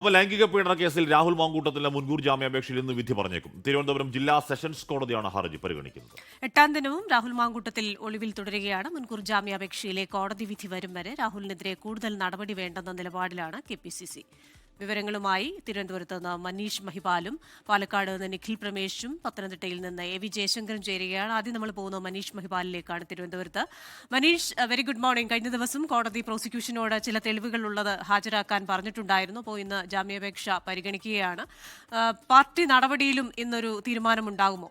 അപ്പോൾ ലൈംഗിക പീഡന കേസിൽ രാഹുൽ മാങ്കൂട്ടത്തിന്റെ മുൻകൂർ ജാമ്യാപേക്ഷയിൽ ഇന്ന് വിധി പറഞ്ഞേക്കും. തിരുവനന്തപുരം ജില്ലാ സെഷൻസ് കോടതിയാണ് ഹർജി പരിഗണിക്കുന്നത്. എട്ടാം ദിനവും രാഹുൽ മാങ്കൂട്ടത്തിൽ ഒളിവിൽ തുടരുകയാണ്. മുൻകൂർ ജാമ്യാപേക്ഷയിലെ കോടതി വിധി വരും വരെ രാഹുലിനെതിരെ കൂടുതൽ നടപടി വേണ്ടെന്ന നിലപാടിലാണ് കെ വിവരങ്ങളുമായി തിരുവനന്തപുരത്ത് നിന്ന് മനീഷ് മഹിപാലും പാലക്കാട് നിന്ന് നിഖിൽ പ്രമേഷും പത്തനംതിട്ടയിൽ നിന്ന് എ വി ജയശങ്കറും ചേരുകയാണ്. ആദ്യം നമ്മൾ പോകുന്നത് മനീഷ് മഹിപാലിലേക്കാണ് തിരുവനന്തപുരത്ത്. മനീഷ് വെരി ഗുഡ് മോർണിംഗ് കഴിഞ്ഞ ദിവസം കോടതി പ്രോസിക്യൂഷനോട് ചില തെളിവുകൾ ഉള്ളത് ഹാജരാക്കാൻ പറഞ്ഞിട്ടുണ്ടായിരുന്നു. അപ്പോൾ ഇന്ന് ജാമ്യാപേക്ഷ പരിഗണിക്കുകയാണ്. പാർട്ടി നടപടിയിലും ഇന്നൊരു തീരുമാനമുണ്ടാകുമോ?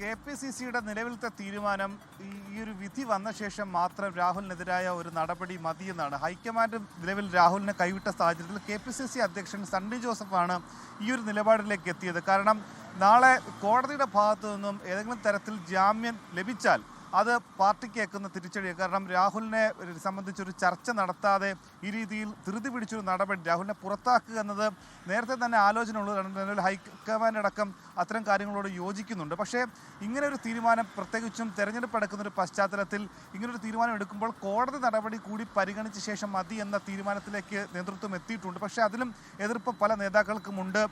കെ പി സി സിയുടെ നിലവിലത്തെ തീരുമാനം ഈ ഒരു വിധി വന്ന ശേഷം മാത്രം രാഹുലിനെതിരായ ഒരു നടപടി മതിയെന്നാണ്. ഹൈക്കമാൻഡ് നിലവിൽ രാഹുലിനെ കൈവിട്ട സാഹചര്യത്തിൽ കെ പി സി സി അധ്യക്ഷൻ സണ്ണി ജോസഫാണ് ഈ ഒരു നിലപാടിലേക്ക് എത്തിയത്. കാരണം നാളെ കോടതിയുടെ ഭാഗത്തു നിന്നും ഏതെങ്കിലും തരത്തിൽ ജാമ്യം ലഭിച്ചാൽ അത് പാർട്ടിക്ക് ഏക്കുന്ന തിരിച്ചടി കാരണം രാഹുലിനെ സംബന്ധിച്ചൊരു ചർച്ച നടത്താതെ ഈ രീതിയിൽ ധൃതി പിടിച്ചൊരു നടപടി രാഹുലിനെ പുറത്താക്കുക എന്നത് നേരത്തെ തന്നെ ആലോചന ഉള്ളതാണ് നിലവിൽ ഹൈക്കമാൻഡ് അടക്കം അത്തരം കാര്യങ്ങളോട് യോജിക്കുന്നുണ്ട്. പക്ഷേ ഇങ്ങനെ ഒരു തീരുമാനം പ്രത്യേകിച്ചും തെരഞ്ഞെടുപ്പ് അടക്കുന്ന ഒരു പശ്ചാത്തലത്തിൽ ഇങ്ങനൊരു തീരുമാനം എടുക്കുമ്പോൾ കോടതി നടപടി കൂടി പരിഗണിച്ച ശേഷം മതി എന്ന തീരുമാനത്തിലേക്ക് നേതൃത്വം എത്തിയിട്ടുണ്ട്. പക്ഷേ അതിലും എതിർപ്പ് പല നേതാക്കൾക്കുമുണ്ട്.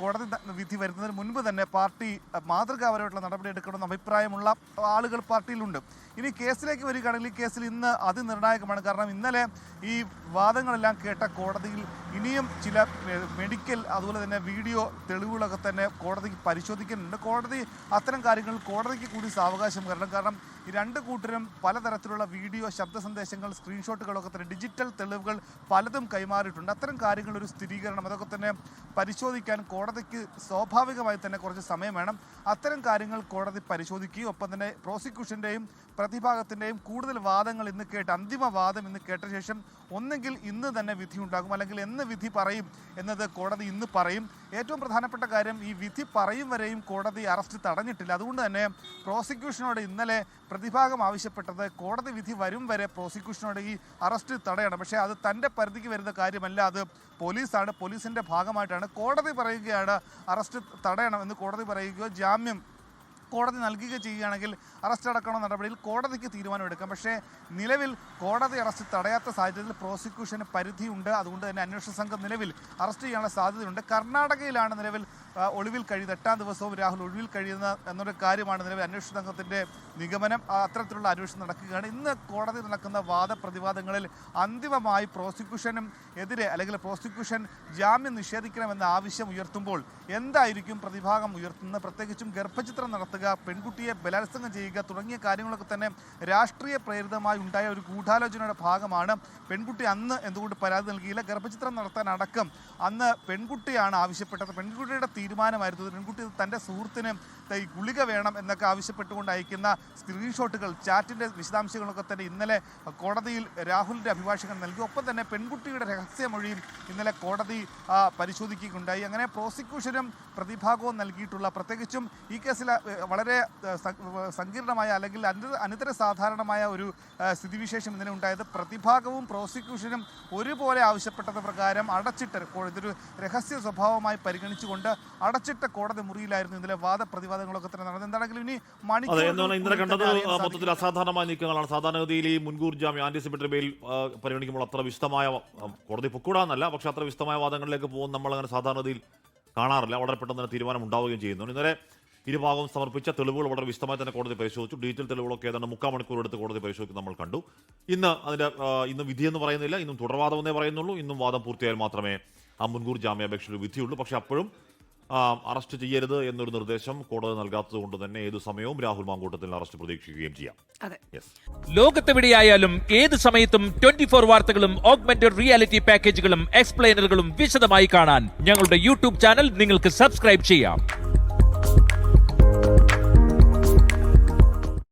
കോടതി വിധി വരുന്നതിന് മുൻപ് തന്നെ പാർട്ടി മാതൃകാപരമായിട്ടുള്ള നടപടി എടുക്കണമെന്ന അഭിപ്രായമുള്ള ആളുകൾ പാർട്ടിയിലുണ്ട് ഇനി കേസിലേക്ക് വരികയാണെങ്കിൽ ഈ കേസിൽ ഇന്ന് അതിനിർണായകമാണ്. കാരണം ഇന്നലെ ഈ വാദങ്ങളെല്ലാം കേട്ട കോടതിയിൽ ഇനിയും ചില മെഡിക്കൽ അതുപോലെ തന്നെ വീഡിയോ തെളിവുകളൊക്കെ തന്നെ കോടതിക്ക് പരിശോധിക്കുന്നുണ്ട്. കോടതി അത്തരം കാര്യങ്ങൾ കോടതിക്ക് കൂടി സാവകാശം കാരണം. കാരണം ഈ രണ്ട് കൂട്ടരും പലതരത്തിലുള്ള വീഡിയോ ശബ്ദ സന്ദേശങ്ങൾ സ്ക്രീൻഷോട്ടുകളൊക്കെ തന്നെ ഡിജിറ്റൽ തെളിവുകൾ പലതും കൈമാറിയിട്ടുണ്ട്. അത്തരം കാര്യങ്ങൾ ഒരു സ്ഥിരീകരണം അതൊക്കെ തന്നെ പരിശോധിക്കാൻ കോടതിക്ക് സ്വാഭാവികമായി തന്നെ കുറച്ച് സമയം വേണം. അത്തരം കാര്യങ്ങൾ കോടതി പരിശോധിക്കുകയും ഒപ്പം തന്നെ പ്രോസിക്യൂഷന്റെയും പ്രതിഭാഗത്തിന്റെയും കൂടുതൽ വാദങ്ങൾ ഇന്ന് കേട്ട് അന്തിമ വാദം ഇന്ന് കേട്ട ശേഷം ഒന്നെങ്കിൽ ഇന്ന് തന്നെ വിധി ഉണ്ടാകും. അല്ലെങ്കിൽ എന്ന് വിധി പറയും എന്നത് കോടതി ഇന്ന് പറയും. ഏറ്റവും പ്രധാനപ്പെട്ട കാര്യം ഈ വിധി പറയും വരെയും കോടതി അറസ്റ്റ് തടഞ്ഞിട്ടില്ല. അതുകൊണ്ട് തന്നെ പ്രോസിക്യൂഷനോട് ഇന്നലെ പ്രതിഭാഗം ആവശ്യപ്പെട്ടത് കോടതി വിധി വരും വരെ പ്രോസിക്യൂഷനോട് ഈ അറസ്റ്റ് തടയണം. പക്ഷേ അത് തന്റെ പരിധിക്ക് വരുന്ന കാര്യമല്ല. അത് പോലീസാണ്. പോലീസിന്റെ ഭാഗമായിട്ടാണ് കോടതി പറയുകയാണ് അറസ്റ്റ് തടയണം എന്ന് കോടതി പറയുകയോ ജാമ്യം കോടതി നൽകുക ചെയ്യുകയാണെങ്കിൽ അറസ്റ്റ് അടക്കണ നടപടിയിൽ കോടതിക്ക് തീരുമാനമെടുക്കാം. പക്ഷേ നിലവിൽ കോടതി അറസ്റ്റ് തടയാത്ത സാഹചര്യത്തിൽ പ്രോസിക്യൂഷന് പരിധിയുണ്ട്. അതുകൊണ്ട് തന്നെ അന്വേഷണ സംഘം നിലവിൽ അറസ്റ്റ് ചെയ്യാനുള്ള സാധ്യതയുണ്ട്. കർണാടകയിലാണ് നിലവിൽ ഒളിവിൽ കഴിയുന്നത്. എട്ടാം ദിവസവും രാഹുൽ ഒളിവിൽ കഴിയുന്ന എന്നൊരു കാര്യമാണ് നിലവിൽ അന്വേഷണ സംഘത്തിന്റെ നിഗമനം. അത്തരത്തിലുള്ള അന്വേഷണം നടക്കുകയാണ്. ഇന്ന് കോടതി നടക്കുന്ന വാദപ്രതിവാദങ്ങളിൽ അന്തിമമായി പ്രോസിക്യൂഷനും എതിരെ അല്ലെങ്കിൽ പ്രോസിക്യൂഷൻ ജാമ്യം നിഷേധിക്കണമെന്ന ആവശ്യം ഉയർത്തുമ്പോൾ എന്തായിരിക്കും പ്രതിഭാഗം ഉയർത്തുന്നത്? പ്രത്യേകിച്ചും ഗർഭചിത്രം നടത്തുക പെൺകുട്ടിയെ ബലാത്സംഗം ചെയ്യുക തുടങ്ങിയ കാര്യങ്ങളൊക്കെ തന്നെ രാഷ്ട്രീയ പ്രേരിതമായി ഉണ്ടായ ഒരു ഗൂഢാലോചനയുടെ ഭാഗമാണ്. പെൺകുട്ടി അന്ന് എന്തുകൊണ്ട് പരാതി നൽകിയില്ല? ഗർഭചിത്രം നടത്താൻ അടക്കം അന്ന് പെൺകുട്ടിയാണ് ആവശ്യപ്പെട്ടത്. പെൺകുട്ടിയുടെ തീരുമാനമായിരുന്നു പെൺകുട്ടി തന്റെ സുഹൃത്തിന് ഈ ഗുളിക വേണം എന്നൊക്കെ ആവശ്യപ്പെട്ടുകൊണ്ട് അയക്കുന്ന സ്ക്രീൻഷോട്ടുകൾ ചാറ്റിന്റെ വിശദാംശങ്ങളൊക്കെ തന്നെ ഇന്നലെ കോടതിയിൽ രാഹുലിന്റെ അഭിഭാഷകൻ നൽകി. ഒപ്പം തന്നെ പെൺകുട്ടിയുടെ രഹസ്യമൊഴിയും ഇന്നലെ കോടതി പരിശോധിക്കുകയുണ്ടായി. അങ്ങനെ പ്രോസിക്യൂഷനും പ്രതിഭാഗവും നൽകിയിട്ടുള്ള പ്രത്യേകിച്ചും ഈ കേസിൽ വളരെ സങ്കീർണമായ അല്ലെങ്കിൽ അനിത അനിതര സാധാരണമായ ഒരു സ്ഥിതിവിശേഷം ഇന്നലെ ഉണ്ടായത് പ്രതിഭാഗവും പ്രോസിക്യൂഷനും ഒരുപോലെ ആവശ്യപ്പെട്ടത് പ്രകാരം അടച്ചിട്ട് ഇതൊരു രഹസ്യ സ്വഭാവമായി പരിഗണിച്ചുകൊണ്ട് അടച്ചിട്ട കോടതി മുറിയിലായിരുന്നു ഇന്നലെ വാദപ്രതിവാദങ്ങളൊക്കെ തന്നെ നടന്നത്. എന്താണെങ്കിലും ഇനി മണി എന്ന് പറഞ്ഞാൽ ഇന്നലെ കണ്ടത് മൊത്തത്തിൽ അസാധാരണമായ നീക്കങ്ങളാണ്. സാധാരണഗതിയിൽ ഈ മുൻകൂർ ജാമ്യം ആന്റിസിപ്പേറ്ററി ബെയിൽ പരിഗണിക്കുമ്പോൾ അത്ര വിശദമായ കോടതി പൊക്കൂടാന്നല്ല പക്ഷെ അത്ര വിശദമായ വാദങ്ങളിലേക്ക് പോകുന്ന നമ്മൾ അങ്ങനെ സാധാരണഗതിയിൽ കാണാറില്ല. വളരെ പെട്ടെന്ന് തന്നെ തീരുമാനം ഉണ്ടാവുകയും ചെയ്യുന്നു. ഇന്നലെ ഇരുഭാഗവും സമർപ്പിച്ച തെളിവുകൾ വളരെ വിശദമായി തന്നെ കോടതി പരിശോധിച്ചു. ഡീറ്റെയിൽ തെളിവുകളൊക്കെ ഏതാണ്ട് മുക്കാൽ മണിക്കൂർ എടുത്ത് കോടതി പരിശോധിക്കുന്നത് നമ്മൾ കണ്ടു. ഇന്ന് അതിന്റെ ഇന്നും വിധിയെന്ന് പറയുന്നില്ല. ഇന്നും തുടർവാദം എന്നേ പറയുന്നുള്ളൂ. ഇന്നും വാദം പൂർത്തിയായാൽ മാത്രമേ ആ മുൻകൂർ ജാമ്യാപേക്ഷയിൽ വിധിയുള്ളൂ. പക്ഷെ അപ്പോഴും അറസ്റ്റ് ചെയ്യരുത് എന്നൊരു നിർദ്ദേശം കോടതി നൽകാത്തത് കൊണ്ട് തന്നെ ഏത് സമയവും രാഹുൽ മാങ്കൂട്ടത്തിൽ അറസ്റ്റ് പ്രതീക്ഷിക്കുകയും ചെയ്യാം. അതെ. യെസ് ലോകത്തെവിടെയായാലും ഏത് സമയത്തും ട്വന്റി ഫോർ വാർത്തകളും ഓഗ്മെന്റഡ് റിയാലിറ്റി പാക്കേജുകളും എക്സ്പ്ലെയിനറുകളും വിശദമായി കാണാൻ ഞങ്ങളുടെ യൂട്യൂബ് ചാനൽ നിങ്ങൾക്ക് സബ്സ്ക്രൈബ് ചെയ്യാം.